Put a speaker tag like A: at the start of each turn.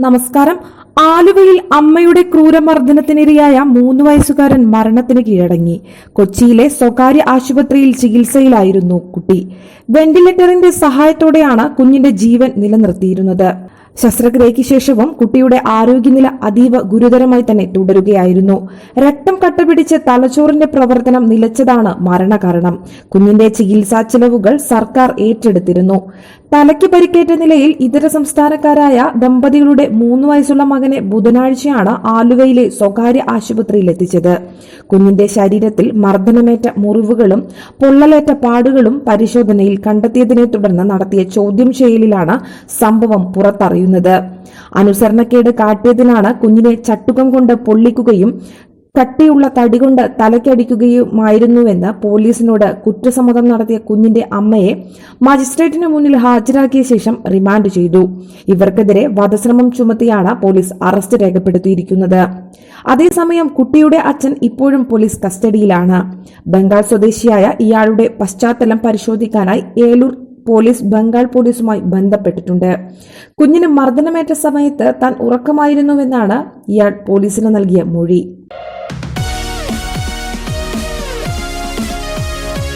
A: നമസ്കാരം. ആലുവയിൽ അമ്മയുടെ ക്രൂരമർദ്ദനത്തിനിരയായ മൂന്ന് വയസ്സുകാരൻ മരണത്തിന് കീഴടങ്ങി. കൊച്ചിയിലെ സ്വകാര്യ ആശുപത്രിയിൽ ചികിത്സയിലായിരുന്നു കുട്ടി. വെന്റിലേറ്ററിന്റെ സഹായത്തോടെയാണ് കുഞ്ഞിന്റെ ജീവൻ നിലനിർത്തിയിരുന്നത്. ശസ്ത്രക്രിയയ്ക്ക് ശേഷവും കുട്ടിയുടെ ആരോഗ്യനില അതീവ ഗുരുതരമായി തന്നെ തുടരുകയായിരുന്നു. രക്തം കട്ടപിടിച്ച് തലച്ചോറിന്റെ പ്രവർത്തനം നിലച്ചതാണ് മരണകാരണം. കുഞ്ഞിന്റെ ചികിത്സാ ചെലവുകൾ സർക്കാർ ഏറ്റെടുത്തിരുന്നു. തലയ്ക്ക് പരിക്കേറ്റ നിലയിൽ ഇതര സംസ്ഥാനക്കാരായ ദമ്പതികളുടെ മൂന്ന് വയസ്സുള്ള മകനെ ബുധനാഴ്ചയാണ് ആലുവയിലെ സ്വകാര്യ ആശുപത്രിയിൽ എത്തിച്ചത്. കുഞ്ഞിന്റെ ശരീരത്തിൽ മർദ്ദനമേറ്റ മുറിവുകളും പൊള്ളലേറ്റ പാടുകളും പരിശോധനയിൽ കണ്ടെത്തിയതിനെ തുടർന്ന് നടത്തിയ ചോദ്യം ചെയ്യലിലാണ് സംഭവം പുറത്തറിയുന്നത്. അനുസരണക്കേട് കാട്ടിയതിനാണ് കുഞ്ഞിനെ ചട്ടുകം കൊണ്ട് പൊള്ളിക്കുകയും കട്ടിയുള്ള തടികൊണ്ട് തലയ്ക്കടിക്കുകയുമായിരുന്നുവെന്ന് പോലീസിനോട് കുറ്റസമ്മതം നടത്തിയ കുഞ്ഞിന്റെ അമ്മയെ മജിസ്ട്രേറ്റിന് മുന്നിൽ ഹാജരാക്കിയ ശേഷം റിമാൻഡ് ചെയ്തു. ഇവർക്കെതിരെ വധശ്രമം ചുമത്തിയാണ് പോലീസ് അറസ്റ്റ് രേഖപ്പെടുത്തിയിരിക്കുന്നത്. അതേസമയം കുട്ടിയുടെ അച്ഛൻ ഇപ്പോഴും പോലീസ് കസ്റ്റഡിയിലാണ്. ബംഗാൾ സ്വദേശിയായ ഇയാളുടെ പശ്ചാത്തലം പരിശോധിക്കാനായി ഏലൂർ പോലീസ് ബംഗാൾ പോലീസുമായി ബന്ധപ്പെട്ടിട്ടുണ്ട്. കുഞ്ഞിന് മർദ്ദനമേറ്റ സമയത്ത് താൻ ഉറക്കമായിരുന്നുവെന്നാണ് ഇയാൾ പോലീസിന് നൽകിയ മൊഴി.